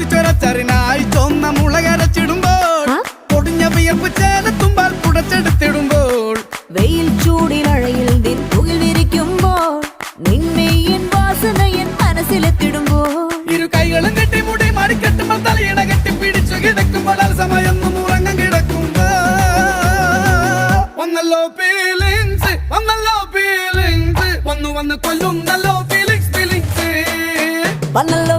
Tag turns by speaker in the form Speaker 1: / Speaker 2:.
Speaker 1: ചോദിച്ചൊരച്ചറിനായി ചൊന്ന മുളകരച്ചിടുമ്പോൾ പൊടിഞ്ഞ വിയർപ്പ് ചേലത്തുമ്പാൽ പുടച്ചെടുത്തിടുമ്പോൾ
Speaker 2: വെയിൽ ചൂടിനഴയിൽ ദിത്തുകിൽ വിരിക്കുമ്പോൾ നിന്മയിൻ വാസനയൻ മനസ്സിലെത്തിടുമ്പോൾ
Speaker 1: ഇരു കൈകളും കെട്ടി മുടി മടിക്കെട്ടുമ്പോൾ തലയിണ കെട്ടി പിടിച്ചു കിടക്കുമ്പോൾ സമയം ഉറങ്ങം കിടക്കുമ്പോ. ഒന്നല്ലോ ഫീലിങ്സ് ഒന്നല്ലോ ഫീലിങ്സ് വന്നു വന്ന് കൊല്ലുന്നല്ലോ ഫീലിങ്സ് ഫീലിങ്സ്
Speaker 2: വന്നല്ലോ